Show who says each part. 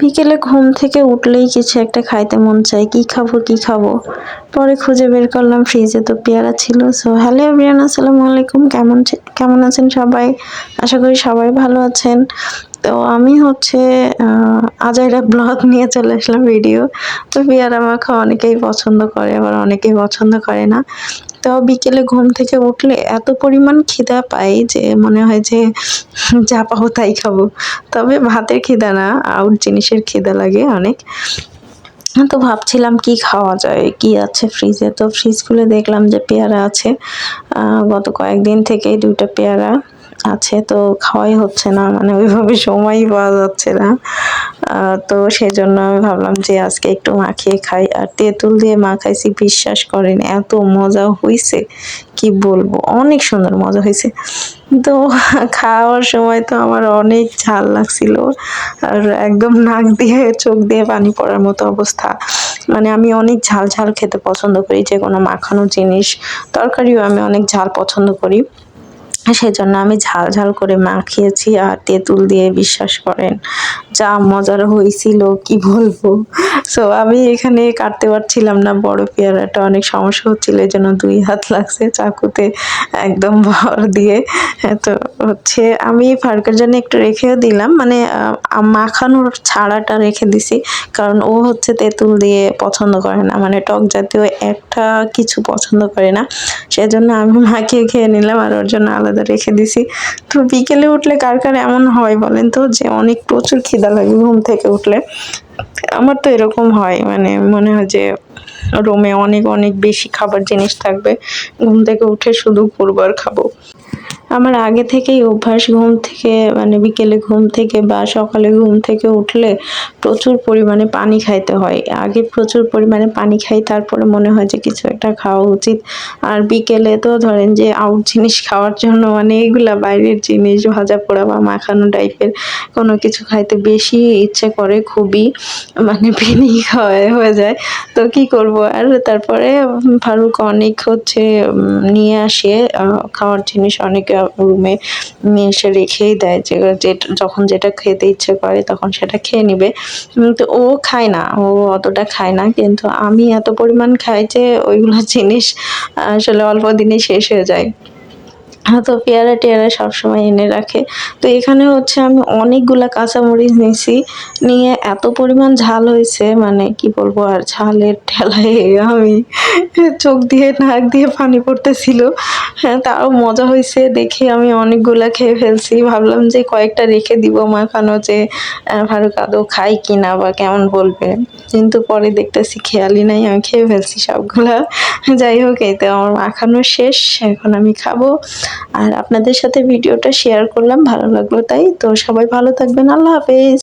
Speaker 1: বিকেলে ঘুম থেকে উঠলেই কিছু একটা খাইতে মন চায়। কি খাব কি খাব? পরে খুঁজে বের করলাম ফ্রিজে তো পেয়ারা ছিল। সো হ্যালো এভরিয়ান আসসালামু আলাইকুম। কেমন কেমন আছেন সবাই? আশা করি সবাই ভালো আছেন। তো আমি হচ্ছে আজাইরা ব্লগ নিয়ে চলে আসলাম ভিডিও তো পেয়ারা মাখা অনেকেই পছন্দ করে, আবার অনেকেই পছন্দ করে না। তো বিকেলে ঘুম থেকে উঠলে এত পরিমাণ খিদা পাই যে মনে হয় যে যা পাবো তাই খাব। তবে ভাতের খিদা না, আউট জিনিসের খিদা লাগে অনেক। তো ভাবছিলাম কি খাওয়া যায়, কি আছে ফ্রিজে তো ফ্রিজ খুলে দেখলাম যে পেয়ারা আছে। গত কয়েকদিন থেকে দুইটা পেয়ারা। আছে, তো খাওয়াই হচ্ছে না মানে ওইভাবে সময়ই পাওয়া যাচ্ছে না। তো সেই জন্য আমি ভাবলাম যে আজকে একটু মাখিয়ে খাই। আর তেঁতুল দিয়ে মাখাইছি বিশ্বাস করেন, এত মজা হয়েছে কি বলব, অনেক সুন্দর মজা হয়েছে তো খাওয়ার সময় তো আমার অনেক ঝাল লাগছিল, আর একদম নাক দিয়ে, চোখ দিয়ে পানি পড়ার মতো অবস্থা। মানে আমি অনেক ঝাল ঝাল খেতে পছন্দ করি, যে কোনো মাখানো জিনিস, তরকারিও আমি অনেক ঝাল পছন্দ করি। সেজন্য আমি ঝাল ঝাল করে মাখিয়েছি আর তেঁতুল দিয়ে বিশ্বাস করেন, যা মজার হয়েছিল কি বলব? সো আমি এখানে কাটতে পারছিলাম না বড় পেয়ারাটা, অনেক সমস্যা হচ্ছিল এই জন্য দুই হাত লাগছে চাকুতে একদম ভর দিয়ে। তো হচ্ছে আমি ফারুকের জন্য একটু রেখেও দিলাম মানে মাখানোর ছাড়াটা রেখে দিছি, কারণ ও হচ্ছে তেঁতুল দিয়ে পছন্দ করে না মানে টক জাতীয় একটা কিছু পছন্দ করে না। সেজন্য আমি মাখিয়ে খেয়ে নিলাম আর ওর জন্য আলাদা রেখে দিছি। তো বিকেলে উঠলে কার কার এমন হয় বলেন তো, যে অনেক প্রচুর খিদা লাগে ঘুম থেকে উঠলে। আমার তো এরকম হয় মানে মনে হয় যে রুমে অনেক অনেক বেশি খাবার জিনিস থাকবে। ঘুম থেকে উঠে শুধু ঘুরবার খাব। আমার আগে থেকেই অভ্যাস ঘুম থেকে মানে বিকেলে ঘুম থেকে বা সকালে ঘুম থেকে উঠলে প্রচুর পরিমাণে পানি খাইতে হয়। আগে প্রচুর পরিমাণে পানি খাই, তারপরে মনে হয় যে কিছু একটা খাওয়া উচিত। আর বিকেলে তো ধরেন যে আউট জিনিস খাওয়ার জন্য মানে এগুলা বাইরের জিনিস, ভাজা পোড়া বা মাখানো টাইপের কোনো কিছু খাইতে বেশি ইচ্ছে করে, খুবই মানে পেনি খাওয়া হয়ে যায়। তো কি করব? আর তারপরে ফারুক অনেক হচ্ছে নিয়ে আসে খাওয়ার জিনিস অনেক রুমে এসে রেখেই দেয় যে যখন যেটা খেতে ইচ্ছে করে তখন সেটা খেয়ে নিবে। তো ও খায় না, ও অতটা খায় না, কিন্তু আমি এত পরিমাণ খাই যে ওইগুলো জিনিস আসলে অল্প দিনে শেষ হয়ে যায়। তো পেয়ারা টেয়ারা সবসময় এনে রাখে। তো এখানে হচ্ছে আমি অনেকগুলা কাঁচামরিচ নিয়েছি নিয়ে এত পরিমাণ ঝাল হয়েছে মানে কি বলব আর, ঝালের ঠেলায় আমি চোখ দিয়ে, নাক দিয়ে পানি পড়তেছিল। হ্যাঁ তাও মজা হয়েছে, দেখে আমি অনেকগুলা খেয়ে ফেলছি। ভাবলাম যে কয়েকটা রেখে দিব মাখানো যে ফারুক আদৌ খাই কিনা বা কেমন বলবে। কিন্তু পরে দেখতেছি খেয়ালই নাই, আমি খেয়ে ফেলছি সবগুলা। যাই হোক, এই তো আমার মাখানো শেষ, এখন আমি খাব। আর আপনাদের সাথে ভিডিওটা শেয়ার করলাম, ভালো লাগল তাই। তো সবাই ভালো থাকবেন, আল্লাহ হাফেজ।